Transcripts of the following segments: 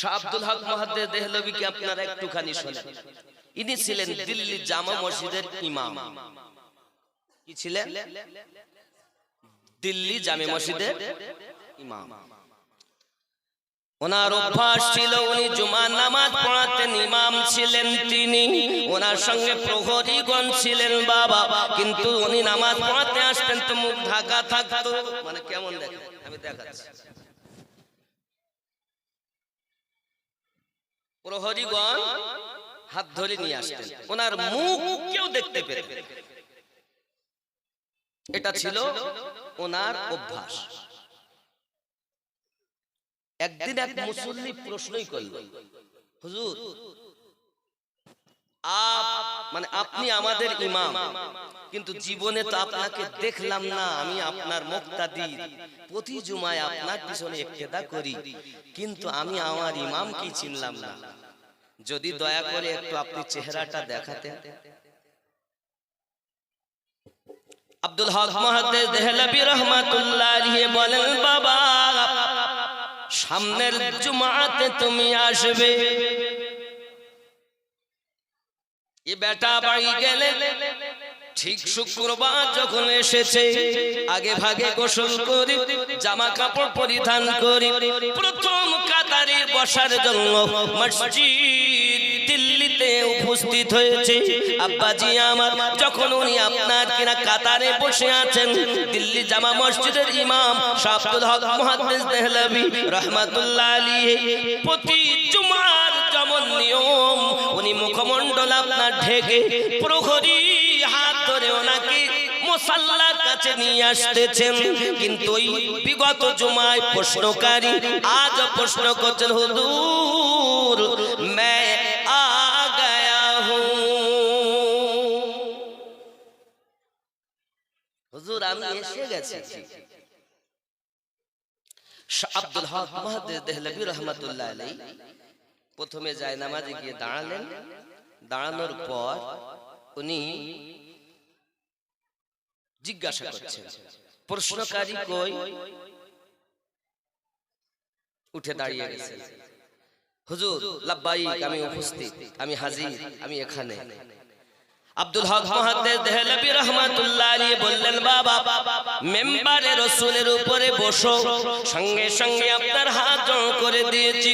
শাহ আব্দুল হক মহাদ্দের দেহলবিকে আপনারা একটুখানি শোনেন। ইনি ছিলেন দিল্লি জামা মসজিদের ইমাম। কি ছিলেন? দিল্লি জামে মসজিদের ইমাম। ওনার অভ্যাস ছিল উনি জুমার নামাজ পড়াতেন ইমাম ছিলেন তিনি। ওনার সঙ্গে প্রহরীগণ ছিলেন বাবা। কিন্তু উনি নামাজ পড়াতে আসতেন তো মুখ ঢাকা থাকতো। মানে কেমন দেখেন? আমি দেখাচ্ছি। প্রহরীগণ হাত ধরে নিয়ে আসতেন। ওনার মুখ কেউ দেখতে পেতেন এটা ছিল ওনার অভ্যাস। একদিন এক মুসল্লি প্রশ্নই করল হুজুর আপ মানে আপনি আমাদের ইমাম। কিন্তু জীবনে তো আপনাকে দেখলাম না, আমি আপনার মুক্তাদি। প্রতি জুমায় আপনার পিছনে ইক্তেদা করি। কিন্তু আমি আমার ইমামকে চিনলাম না। যদি দয়া করে একটু আপনি চেহারাটা দেখাতেন। আব্দুল হক মহাদ্দেস দেহলবি রহমাতুল্লাহ বলেন, বাবা, সামনের জুমাতে তুমি আসবে। বেটা বাড়ি গেলে ঠিক শুক্রবার যখন এসেছে, আগে ভাগে গোসল করি, জামা কাপড় পরিধান করি। প্রথম কাতারে বসার জন্য দিল্লিতে উপস্থিত হয়েছে। আব্বাজি আমার, যখন উনি আপনার কিনা কাতারে বসে আছেন, দিল্লি জামা মসজিদের ইমাম শাব্দুল হক দেহলভি রাহমাতুল্লাহ আলাইহি প্রতি নিয়ম উনি মুখমন্ডল আপনার ঢেকে, প্রহরী হাত ধরে ওনাকে মোসাল্লার কাছে নিয়ে আসতেছেন। কিন্তু ওই বিগত জুমায় প্রশ্নকারী আজ প্রশ্ন করছেন হুদুর মে আমি এসে গেছি। আব্দুল হক মহাদেব রহমতুল্লাহ প্রথমে যায় নামাজে গিয়ে দাঁড়ালেন। দাঁড়ানোর পর উনি জিজ্ঞাসা করছেন প্রশ্নকারী কই? উঠে দাঁড়িয়ে গেছেন। হুজুর লাব্বাইক আমি উপস্থিত আমি হাজির আমি এখানে। আব্দুল হক মহাদ্দেস দেহলভি রাহমাতুল্লাহ আলাইহি বললেন, বাবা, মেম্বারে রসুলের উপরে বসো, সঙ্গে সঙ্গে আপনার হাত জড়ো করে দিয়েছি।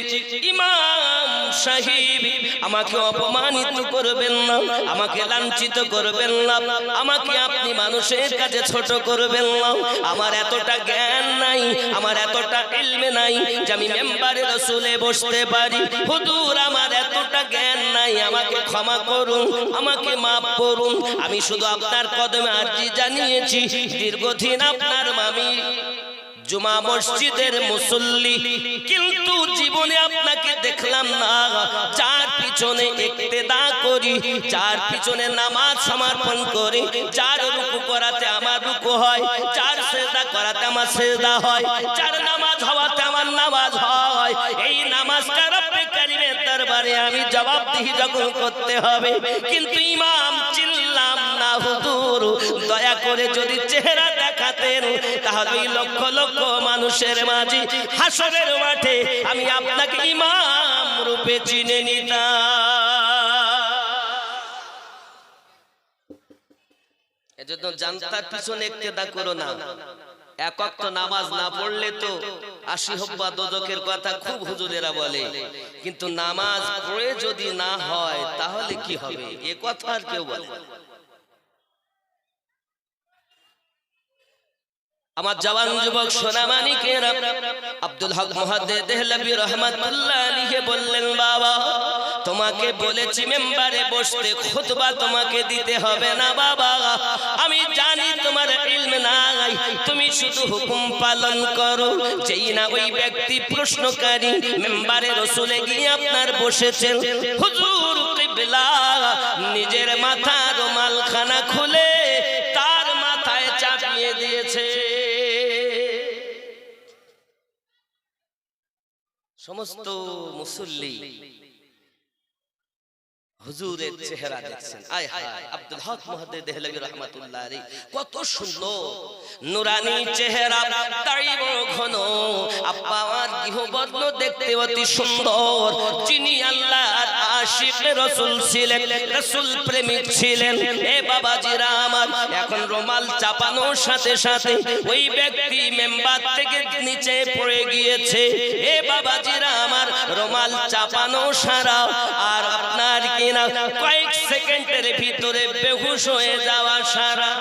ইমাম সাহেব আমাকে অপমানিত করবেন না, আমাকে লাঞ্ছিত করবেন না, আমাকে আপনি মানুষের কাছে ছোট করবেন না। আমার এতটা জ্ঞান নাই, আমার এতটা ইলমে নাই যে আমি মেম্বারে রসুলে বসতে পারি। হুজুর, আমার এতটা জ্ঞান নাই আমাকে ক্ষমা করুন আমাকে মাফ করুন। আমি শুধু আপনার কদমে আরজি জানিয়েছি। দীর্ঘদিন আপনার মামি জুমা মসজিদের মুসল্লি। কিন্তু জীবনে আপনাকে দেখলাম না। যার পিছনে ইক্তেদা করি যার পিছনে নামাজ সমর্পণ করি চার রুকু করাতে আমার রুকু হয় চার সেজদা করাতে আমার সেজদা হয় যার নামাজ হওয়াতে আমার নামাজ হয় যখন করতে হবে, কিন্তু ইমাম চিনলাম না, হুজুর। দয়া করে যদি চেহারা দেখাতেন, তাহলে লক্ষ লক্ষ মানুষের মাঝে, হাসরের মাঠে আমি আপনাকে ইমাম রূপে চিনে নিতাম। এজন্য জানতার পিছনে একতেদা করো না। একক তো নামাজ না পড়লে তো আশি হব্বা দোজকের কথা খুব হুজুরেরা বলে। কিন্তু নামাজ পড়ে যদি না হয় তাহলে কি হবে? এ কথা আর কেউ বলে। আমার জওয়ান যুবক সোনামানিকেরা আব্দুল হক মহাদ্দেস দেহলভি রহমাতুল্লাহ আলাইহি বললেন বাবা তোমাকে বলেছি মেম্বারে বসতে, খুতবা তোমাকে দিতে হবে না বাবা। আমি জানি তোমার ইলম নাই, তুমি শুধু হুকুম পালন করো। যেই না ওই ব্যক্তি প্রশ্নকারী, মেম্বারে রসুলে গিয়ে আপনার বসেছেন। হুজুর কিবলা, নিজের মাথা রুমাল খানা খুলে তার মাথায় চাপিয়ে দিয়েছে। সমস্ত মুসল্লি হুজুরের চেহারা দেখছেন। আয় হায়, আব্দুল হক মুহাদ্দিস দেহলভী রাহমাতুল্লাহ আলাইহি। কত সুন্দর। নুরানি চেহারা বড় ঘন। আব্বা আর গৃহবর্ণ দেখতে অতি সুন্দর। যিনি আল্লাহর আশিক রাসূল ছিলেন, রাসূল প্রেমিক ছিলেন। এ বাবাজিরা আমার, এখন রুমাল চাপানোর সাথে সাথে ওই ব্যক্তি মেম্বার থেকে নিচে পড়ে গিয়েছে। এ বাবাজিরা আমার, রোমাল চাপানো সারা, আর আপনার কিনা কয়েক সেকেন্ডের ভিতরে বেহুশ হয়ে যাওয়া সারা।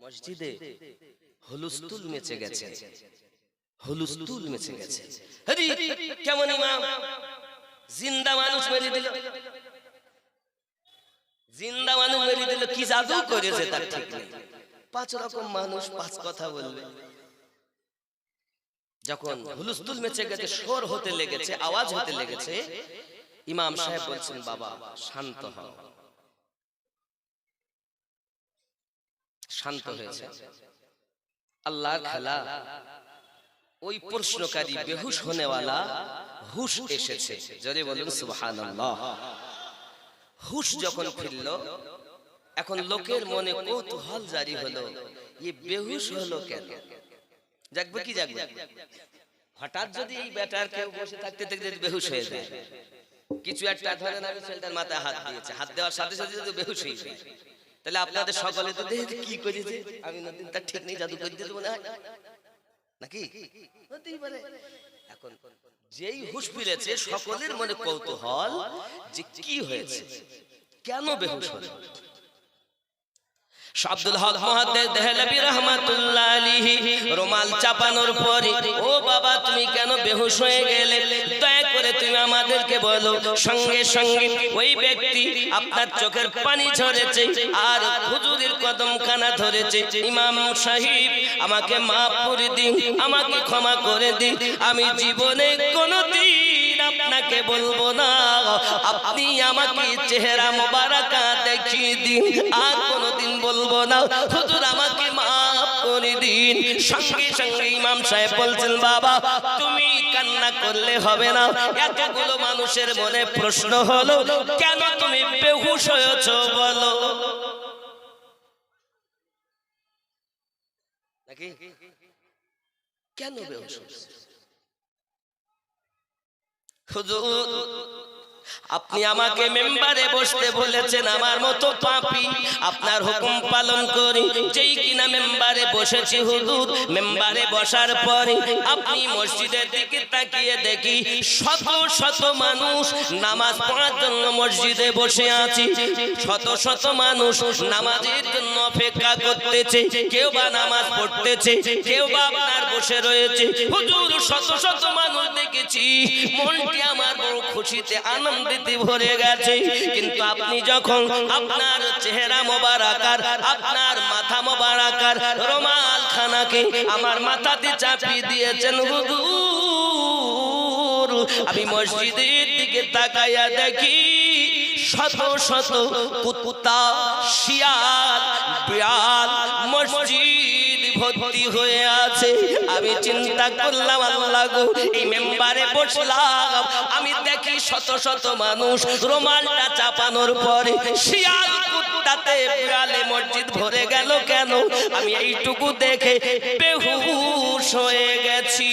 মসজিদে হুলুস্তুল মেচে গেছে। হুলুস্তুল মেচে গেছে। হরি, কেমন ইমাম? জিন্দা মানুষ মেরে দিল। জিন্দা মানুষ মেরে দিল, কি জাদু করেছে তার ঠিক নেই। পাঁচ রকম মানুষ পাঁচ কথা বলবে। যখন হুলুস্তুল মেচে গেছে সোর হতে লেগেছে, আওয়াজ হতে লেগেছে, ইমাম সাহেব বলছেন, বাবা, শান্ত হও। শান্ত হয়েছে। আল্লাহ খেলা ওই প্রশ্নকারী বেহুশ হনেওয়ালা হুশ এসেছে। জোরে বলুন, সুবহানাল্লাহ। হুশ যখন ফিরল, এখন লোকের মনে কৌতূহল জারি হলো, এ বেহুশ হলো কেন? জাগবে কি জাগবে? হঠাৎ যদি এই বেটার কেউ বসে থাকতে থাকতে যদি বেহুশ হয়ে যায়। কিছু একটা ধরেন আমি ছেলেটার মাথায় হাত দিয়েছে। হাত দেওয়ার সাথে সাথে যদি বেহুশ হয়ে যায়। তাহলে আপনাদের সকলে তো দেখে কি করেছে? আমি তার ঠিক নেই, জাদু করে দিতে মনে হয়। নাকি? হতেই পারে। এখন যেই হুশ ফিরেছে সকলের মনে কৌতূহল যে কি হয়েছে? কেন বেহুশ হলো? আব্দুল হক মহাদেব দেহলবি রহমাতুল্লাহ আলাইহি রুমাল চাপানোর পরে ও বাবা তুমি কেন বেহুশ হয়ে গেলে? দয়া করে তুমি আমাদেরকে বলো, সঙ্গে সঙ্গে ওই ব্যক্তি আপনার চোখের পানি ঝরেছে আর হুজুরের কদমখানা ধরেছে। ইমাম সাহেব, আমাকে মাফ করে দিন, আমাকে ক্ষমা করে দিন। আমি জীবনে কোনোদিন আপনাকে বলব না। আপনি আমাকে চেহারা মোবারকা দেখিয়ে দিন, আর কোনোদিন বলব না। হুজুর আমাকে মাফ দিন সঙ্গে সঙ্গে ইমাম সাহেব বলছেন, বাবা, তুমি কান্না করলে হবে না। এতগুলো মানুষের মনে প্রশ্ন হলো, কেন তুমি বেহুশ হয়েছ বলো? নাকি? কেন বেহুশ হুজুর আপনি আমাকে মেম্বারে বসতে বলেছেন আমার মতো পাপি। আপনার হুকুম পালন করি যেই কিনা মেম্বারে বসেছি হুজুর মেম্বারে বসার পরে আপনি মসজিদের দিকে তাকিয়ে দেখি শত শত মানুষ নামাজ পড়ার জন্য মসজিদে বসে আছি। শত শত মানুষ নামাজের জন্য অপেক্ষা করতেছে কেউ বা নামাজ পড়তেছে কেউ বা আপনার বসে রয়েছে। হুজুর শত শত মানুষ দেখেছি। মনটি আমার বড় খুশিতে আনন্দিতে ভরে গেছে। কিন্তু আপনি যখন আপনার চেহারা মোবারকার আপনার মাথা মোবারকার রোমাল খানাকে আমার মাথাতে চাপিয়ে দিয়েছেন, হুজুর, আমি মসজিদের দিকে তাকাইয়া দেখি শত শত কুত্তা, শিয়াল, বিড়াল, মসজিদ। ভর্তি হয়ে আছে। আমি চিন্তা করলাম, আল্লাহ গো, এই মেম্বারে বসলাম। আমি দেখি শত শত মানুষ রোমালটা চাপানোর পরে শিয়াল কুত্তাতে বিড়ালে মসজিদ ভরে গেল কেন? আমি এইটুকু দেখে বেহুশ হয়ে গেছি।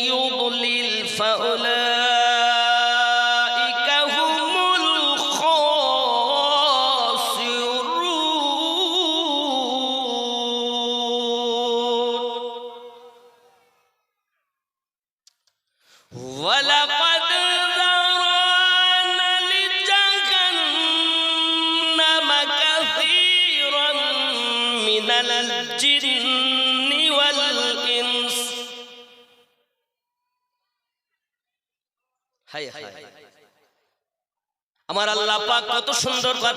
فأولئك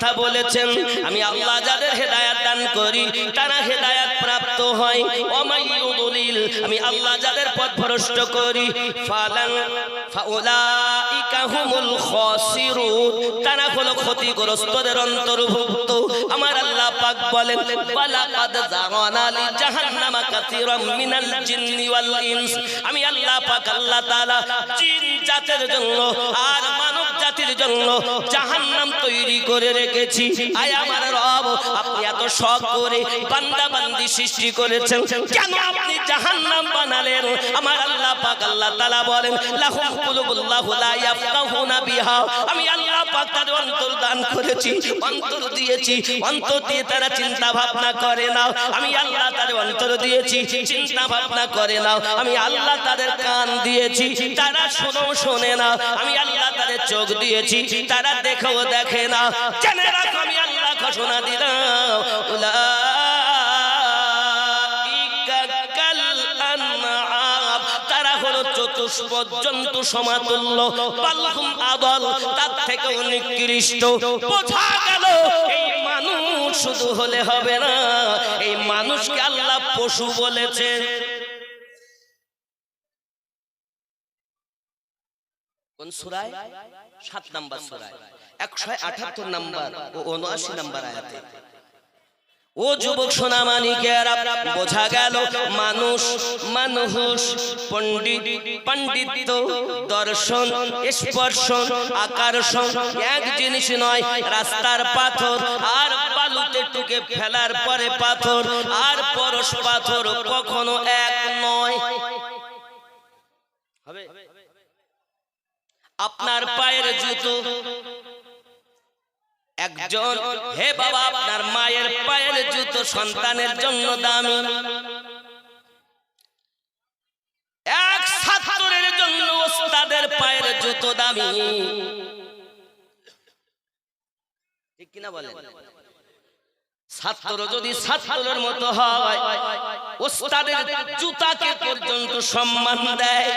কথা বলেছেন। আমি আল্লাহ যাদের হেদায়াত দান করি, তারা হেদায়াত প্রাপ্ত হয়। অমাইয়ুদলিল আমি আল্লাহ যাদের পথ ভ্রষ্ট করি। তারা হলো ক্ষতিগ্রস্তদের অন্তর্ভুক্ত। আমার আল্লাহ পাক বলেন আমি আল্লাহ পাক, আল্লাহ জন্য আর মানব জন্য জাহান্নাম তৈরি করে রেখেছি। আয় আমার রব, আপনি এত শখ করে সৃষ্টি করেছেন। কেন আপনি জাহান্নাম বানালেন? আমার আল্লাহ পাক, আল্লাহ তাআলা বলেন লা বিহা। আমি আল্লাহ পাক তাদের অন্তর দান করেছি, অন্তর দিয়েছি, অন্তর দিয়ে তারা চিন্তা ভাবনা করে না আমি আল্লাহ তাদের অন্তর দিয়েছি, চিন্তা ভাবনা করে না আমি আল্লাহ তাদের কান দিয়েছি, তারা শোনো, শোনে না। আমি আল্লাহ তাদের চোখ দিয়েছি, তারা দেখেও দেখে না। জেনে রাখো, আমি আল্লাহ ঘোষণা দিলাম। চতুষ্পদ জন্তু সমাতুল্য বালহুম আদল, তার থেকেও নিকৃষ্ট। বোঝা গেল এই মানুষ শুধু হলে হবে না, এই মানুষকে আল্লাহ পশু বলেছে। কোন সুরায়? সাত নাম্বার সুরায়। একশো আঠাত্তর নাম্বার ও উনআশি নাম্বার আয়াতে। ও যুবক সোনা মানিকেরা বোঝা গেল মানুষ মানুষ, পণ্ডিত পণ্ডিত দর্শন, স্পর্শন, আকর্ষণ, এক জিনিস নয়, রাস্তার পাথর, আর বালুতে টুকে ফেলার পরে পাথর, আর পরশ পাথর কখনো এক নয়। আপনার পায়ের জুতো একজন হে বাবা আপনার মায়ের পায়ের জুতো সন্তানের জন্য দামি। এক ছাত্রের জন্য ওস্তাদের পায়ের জুতো দামি। ঠিক কিনা বলেন? ছাত্র যদি ছাত্রের মতো হয় ওস্তাদের জুতাকে পর্যন্ত সম্মান দেয়।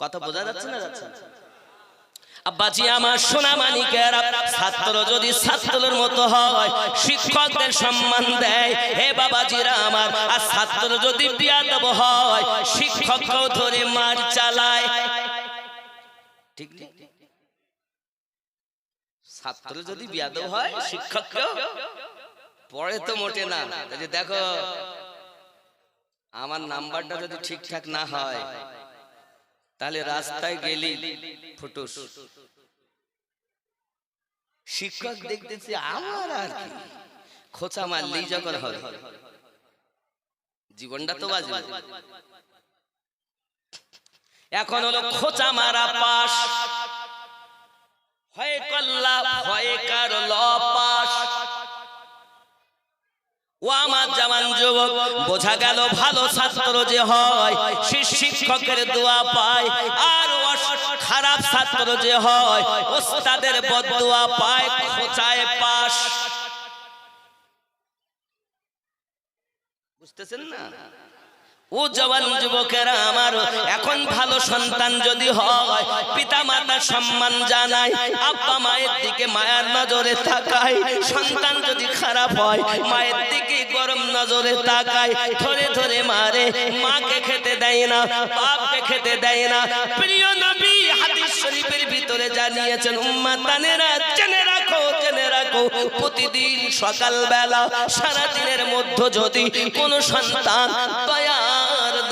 কথা বোঝা যাচ্ছে না যাচ্ছে না? আব্বাজি আমার সোনা মানিকেরা ছাত্র যদি ছাত্রের মতো হয় শিক্ষকদের সম্মান দেয় হে বাবাজিরা আমার আর ছাত্র যদি বিয়াদব হয় শিক্ষককেও ধরে মার চালায়। ঠিক ঠিক ছাত্র যদি বিয়াদব হয় শিক্ষককেও? পড়ে তো মোটে না। দেখো আমার নাম্বারটা যদি ঠিকঠাক না হয় তাহলে রাস্তায় গেলি ফুটুস। শিক্ষক দেখতেছি আমার আর কি। খোঁচা মারলেই যখন হবে। জীবনটা তো বাজবে এখন হলো খোঁচা মারা পাশ। হয় কল্লা হয় কার ল পাশ ও আমার জামান যুবক, বোঝা গেল ভালো ছাত্র যে হয়, সে শিক্ষকের দোয়া পায়, আর খারাপ ছাত্র যে হয়, ওস্তাদের বদুয়া পায়, খোঁচায় পাশ। বুঝতেছেন না? ও জওয়ান যুবকেরা আমার, এখন ভালো সন্তান যদি হয় পিতা মাতা সম্মান জানায় আব্বা মায়ের দিকে মায়ার নজরে তাকায় সন্তান যদি খারাপ হয়, মায়ের দিকে গরম নজরে তাকায় ধরে ধরে মারে, মাকে খেতে দেয় না, বাপকে খেতে দেয় না। প্রিয় নবী হাদিস শরীফের ভিতরে জানিয়েছেন উম্মাতানেরা জেনে রাখো জেনে রাখো, প্রতিদিন সকালবেলা সারা দিনের মধ্য যদি কোনো সন্তান দয়ার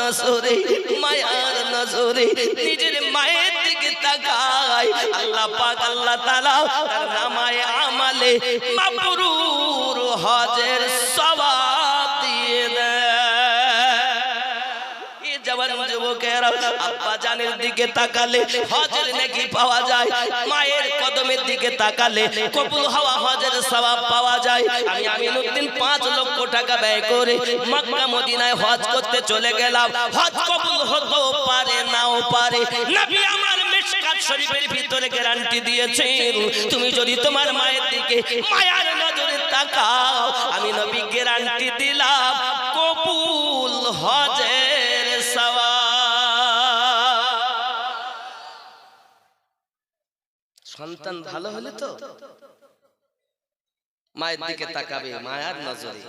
নজরে, মায়ার নজরে, নিজের মায়ের দিকে তাকায়। আল্লাহ পাক, আল্লাহ তাআলা তার নামায় আমালে মাবরুর হজের যুবকেরা আব্বা জানের দিকে তাকালে হজের নাকি পাওয়া যায়, মায়ের কদমের দিকে তাকালে হওয়া হজের পাওয়া যায়। আমি আমিনুদ্দিন লক্ষ টাকা ব্যয় করে মক্কা মদিনায় হজ করতে চলে গেলাম। হজ পারে, নাও পারে। আমার মিশকাত শরীফের ভিতরে গ্যারান্টি দিয়েছেন, তুমি যদি তোমার মায়ের দিকে মায়ার নজরে তাকাও, আমি নবী গ্যারান্টি দিলাম, কবুল হজের সন্তান ভালো হলে তো মায়ের দিকে তাকাবে মায়ার নজরে।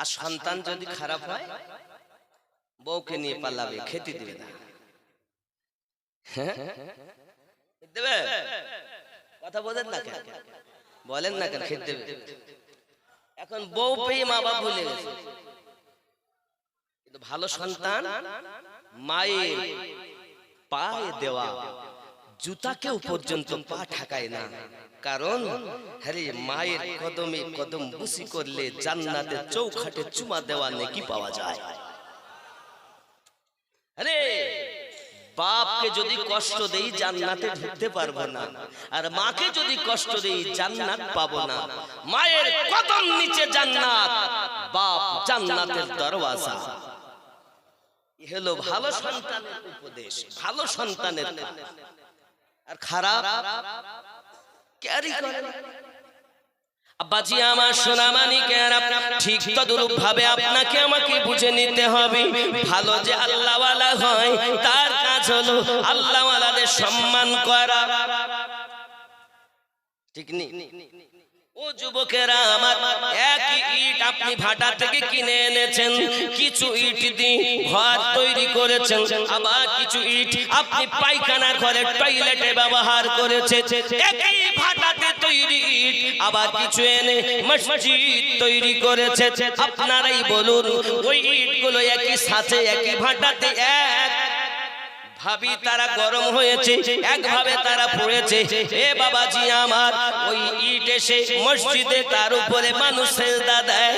আর সন্তান যদি খারাপ হয় বউকে নিয়ে পালাবে খেতে দিবে না। হ্যাঁ? দেবে? কথা বলেন না কেন? বলেন না কেন খেতে দেবে। এখন বউ পেয়ে মা বাপ ভুলে গেছে। কিন্তু ভালো সন্তান মায়ের পায়ে দেওয়া। জুতাকেও পর্যন্ত পা ঠাকায় না। কারণ হ্যারে মায়ের কদমে কদম বুসি করলে জান্নাতে চৌখাটে চুমা দেওয়া নাকি পাওয়া যায়। আরে বাপকে যদি কষ্ট দেই জান্নাতে ঢুকতে পারব না। আর মাকে যদি কষ্ট দেই জান্নাত পাবো না। মায়ের কদম নিচে জান্নাত বাপ জান্নাতের দরওয়াজা। হলো ভালো সন্তানের উপদেশ। ভালো সন্তানের আর খারাপ? ক্যারি করে। আব্বাজি, আমার সোনা ঠিক তদরূপ ভাবে আপনাকে আমাকে বুঝে নিতে হবে। ভালো যে আল্লাহওয়ালা হয়, তার কাজ হলো আল্লাহওয়ালাদের সম্মান করা। ঠিক যুবকেরা, আমার এক ইট আপনি ভাটা থেকে কিনে এনেছেন। কিছু ইট দিয়ে ঘর তৈরি করেছেন। আবার কিছু ইট আপনি পায়খানা ঘরে টয়লেটে ব্যবহার করেছেন। একই ভাটাতে তৈরি আবার কিছু এনে মসজিদ তৈরি করেছে আপনারাই বলুন, ওই ইটগুলো একই সাথে, একই ভাটাতে এক ভাবি তারা গরম হয়েছে একভাবে তারা পড়েছে। এ বাবাজি আমার ওই ইট এসে মসজিদে তার উপরে মানুষ সেজদা দেয়।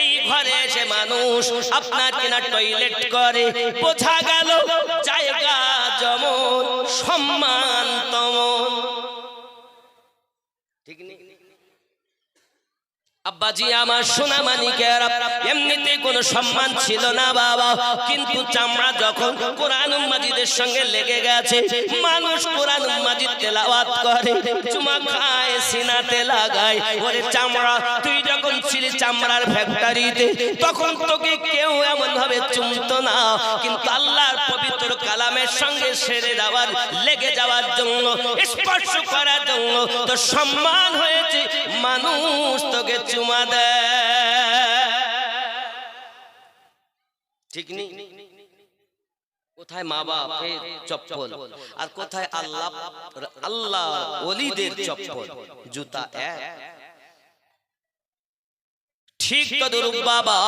এই ঘরে এসে মানুষ আপনার কিনা টয়লেট করে। বোঝা গেল জায়গা যেমন সম্মান তমন ঠিক নেই আব্বাজি, আমার সোনা মানিকের এমনিতে কোনো সম্মান ছিল না বাবা। কিন্তু চামড়া যখন সঙ্গে লেগে গেছে, মানুষ খায় লাগায়। চামড়া, তুই চামড়ার ফ্যাক্টরিতে, তখন তোকে কেউ এমন ভাবে চুমতো না। কিন্তু আল্লাহর পবিত্র কালামের সঙ্গে সেরে যাওয়ার, লেগে যাওয়ার জন্য, স্পর্শ করার জন্য সম্মান হয়েছে। মানুষ তোকে চুমা ঠিক কোথায় মা বাপের চপ্পল। আর কোথায় আল্লাহ আল্লাহ ওলিদের চপ্পল? জুতা এক। ঠিক তদরূপ বাবা।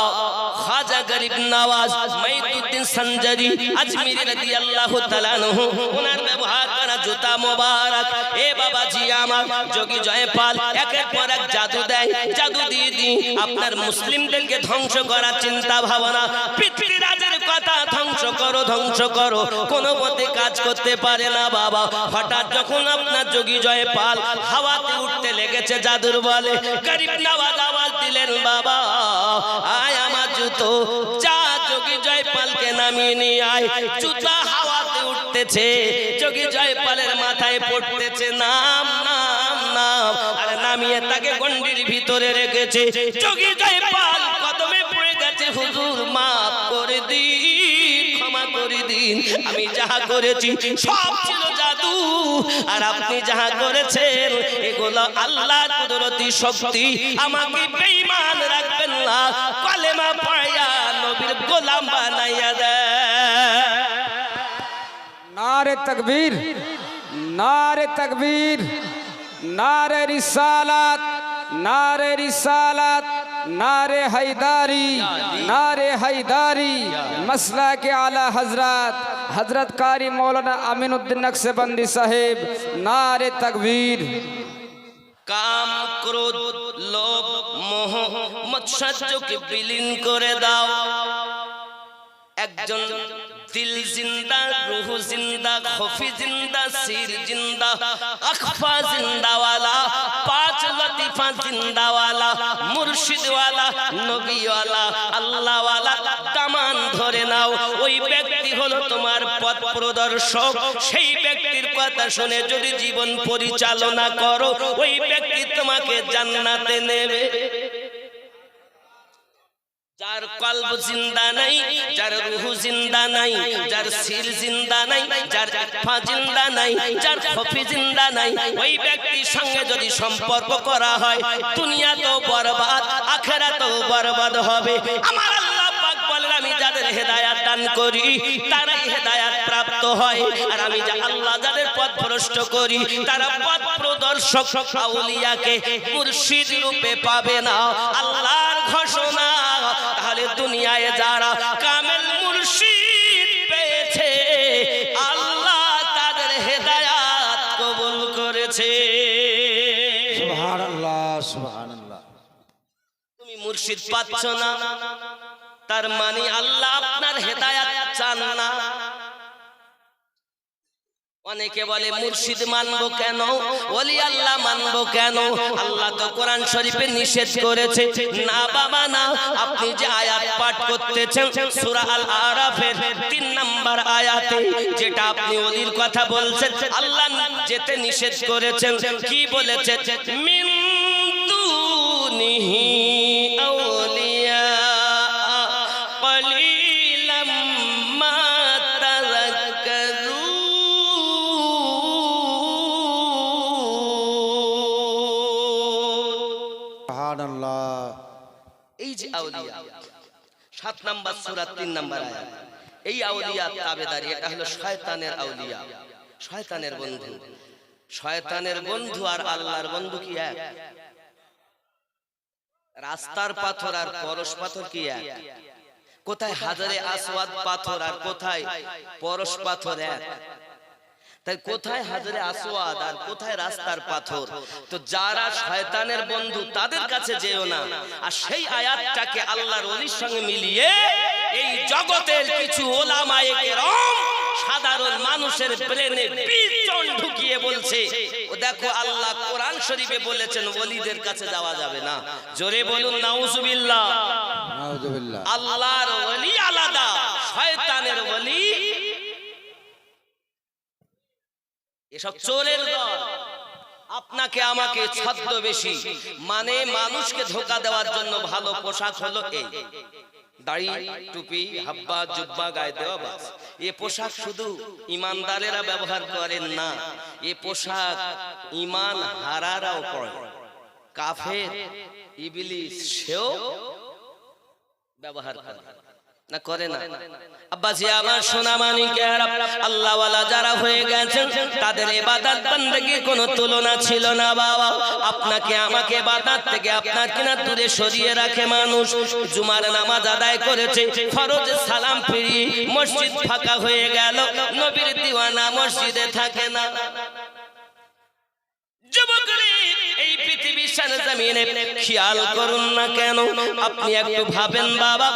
খাজা গরিব নওয়াজ মাইদুদ্দিন সঞ্জরি আজমির রাদিয়াল্লাহু তাআলা নহু ওনার ব্যবহার করা জুতা মোবারক। এ বাবা জি আমার, যোগী জয়পাল, একের পর এক জাদু দেয়, জাদু দিয়ে দি আপনার মুসলিমদেরকে ধ্বংস করার চিন্তা ভাবনা পৃথ্বীরাজের কথা ধ্বংস করো ধ্বংস করো। কোনো মতে কাজ করতে পারে না বাবা। হঠাৎ যখন আপনার যোগী জয়পাল হাওয়াতে উঠতে লেগেছে জাদুর বলে। গরিব নওয়াজ আওয়াজ দিলেন বাবা। আয় আমার জুতো, যা যোগী জয়পালকে নামিয়ে নিয়ে আয়। জুতা হাওয়াতে উঠতেছে, যোগী জয়পালের মাথায় পড়তেছে। নাম নাম নাম। আর নামিয়ে তাকে গন্ডির ভিতরে রেখেছে। যোগী জয়পাল কদমে পড়ে গেছে, হুজুর, মাফ করে করে দিন। আমি যাহা করেছি সব ছিল জাদু। আর আপনি যাহা করেছেন, এগুলো আল্লাহ কুদরতি শক্তি। আমাকে বেঈমান রাখবেন না, কলেমা পায়া নবীর গোলাম বানাইয়া দেয়। নারে তাকবীর নারে তাকবীর, নারে রিসালাত নারে রিসালাত। नारे हैदारी नारे हैदारी मसला के आला हजरत हजरत कारी मौलाना अमीनुद्दीन नक्शबंदी साहेब नारे तकबीर কাম ক্রোধ লোভ মোহ মৎসাহ্যকে বিলীন করে দাও একজন দিল জিন্দা রুহ জিন্দা খফি জিন্দা সির জিন্দা আখফা জিন্দাওয়ালা পাঁচ লতিফা জিন্দাওয়ালা, মুর্শিদওয়ালা, নবীওয়ালা, আল্লাহওয়ালা, কামান ধরে নাও। ওই ব্যক্তি হলো তোমার পথ প্রদর্শক। সেই ব্যক্তির কথা শুনে যদি জীবন পরিচালনা করো, ওই ব্যক্তি তোমাকে জান্নাতে নেবে। যার কলব জিন্দা নাই, যার রুহু জিন্দা নাই, যার সির জিন্দা নাই, যার আত্মা জিন্দা নাই, যার খফি জিন্দা নাই। ওই ব্যক্তির সঙ্গে যদি সম্পর্ক করা হয় দুনিয়া তো বরবাদ আখেরা তো বরবাদ হবে। আমার আল্লাহ পাক বলেন, আমি যাদের হেদায়াত দান করি, তারাই হেদায়াত প্রাপ্ত হয়। আর আমি যা আল্লাহ যাদের পথ ভ্রষ্ট করি, তারা পথ প্রদর্শক আউলিয়াকে মুর্শিদ রূপে পাবে না। আল্লাহর ঘোষণা তুমি মুর্শিদ পাচ্ছ না? তার মানে আল্লাহ আপনার হেদায়াত চান না। অনেকে বলে, মুর্শিদ মানবো কেন? ওলি আল্লাহ মানবো কেন? আল্লাহ তো কোরআন শরীফে নিষেধ করেছে। না বাবা, না। আপনি যে আয়াত পাঠ করতেছেন, সূরা আরাফের 3 নাম্বার আয়াতে, যেটা আপনি ওলির কথা বলছেন, আল্লাহ যেতে নিষেধ করেছেন। কি বলেছেন? মিন দুনিহি নাম্বার নাম্বার আয়াত। এই আউলিয়া তাবেদারি, এটা হলো শয়তানের আউলিয়া। শয়তানের বন্ধু। শয়তানের বন্ধু আর আল্লাহর বন্ধু কি এক? রাস্তার পাথর আর পরশ পাথর কি এক? কোথায় হাজারে আসওয়াদ পাথর আর কোথায় পরশ পাথর এক? তাই কোথায় হাজারে আসওয়াদ আর কোথায় রাস্তার পাথর? তো যারা শয়তানের বন্ধু তাদের কাছে যেও না। আর সেই আয়াতটাকে আল্লাহর ওলির সঙ্গে মিলিয়ে এই জগতের কিছু ওলামায়ে কেরাম সাধারণ মানুষের ব্রেনে বিচন ঢুকিয়ে বলছে ও দেখো আল্লাহ কোরআন শরীফে বলেছেন ওলিদের কাছে যাওয়া যাবে না। জোরে বলুন নাউজুবিল্লাহ। আল্লাহর ওলি আলাদা। শয়তানের ওলি এসব চোরের দল। আপনাকে আমাকে ছদ্মবেশী। মানে মানুষকে ধোকা দেওয়ার জন্য ভালো পোশাক হলো এই। দাড়ি টুপি হাব্বা জুব্বা গায়ে দেওয়া বাস। এ পোশাক শুধু ইমানদারেরা ব্যবহার করেন না। এ পোশাক ইমান হারারাও পড়ে কাফের ইবলিস সেও ব্যবহার করে না করে না। আব্বাসি আমার সোনা মানিকের আল্লাহওয়ালা যারা হয়ে গেছেন তাদের এ এবাদাত বন্দেগি কোনো তুলনা ছিল না বাবা। আপনাকে আমাকে বাদাত থেকে আপনার কিনা দূরে সরিয়ে রাখে মানুষ। জুমার নামাজ আদায় করেছে ফরজ সালাম ফিরি মসজিদ ফাঁকা হয়ে গেল নবীর দিওয়ানা মসজিদে থাকে না। খেয়াল করুন না কেন আপনি একটু ভাবেন বাবা।